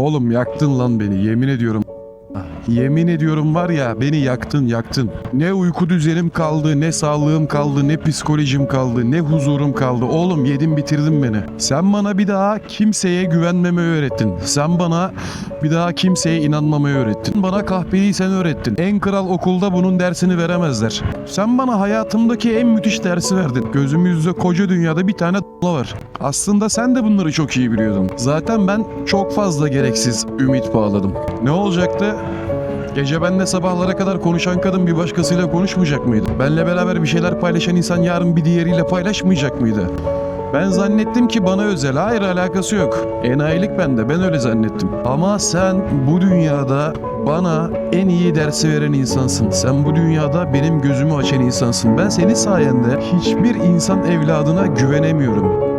Oğlum yaktın lan beni yemin ediyorum. Yemin ediyorum var ya beni yaktın yaktın. Ne uyku düzenim kaldı, ne sağlığım kaldı, ne psikolojim kaldı, ne huzurum kaldı. Oğlum yedin bitirdin beni. Sen bana bir daha kimseye güvenmemeyi öğrettin. Sen bana bir daha kimseye inanmamayı öğrettin. Bana kahpeyi sen öğrettin. En kral okulda bunun dersini veremezler. Sen bana hayatımdaki en müthiş dersi verdin. Gözümüzde koca dünyada bir tane var. Aslında sen de bunları çok iyi biliyordun. Zaten ben çok fazla gereksiz ümit bağladım. Ne olacaktı? Gece benle sabahlara kadar konuşan kadın bir başkasıyla konuşmayacak mıydı? Benle beraber bir şeyler paylaşan insan yarın bir diğeriyle paylaşmayacak mıydı? Ben zannettim ki bana özel. Hayır alakası yok. Enayilik bende. Ben öyle zannettim. Ama sen bu dünyada bana en iyi dersi veren insansın. Sen bu dünyada benim gözümü açan insansın. Ben senin sayende hiçbir insan evladına güvenemiyorum.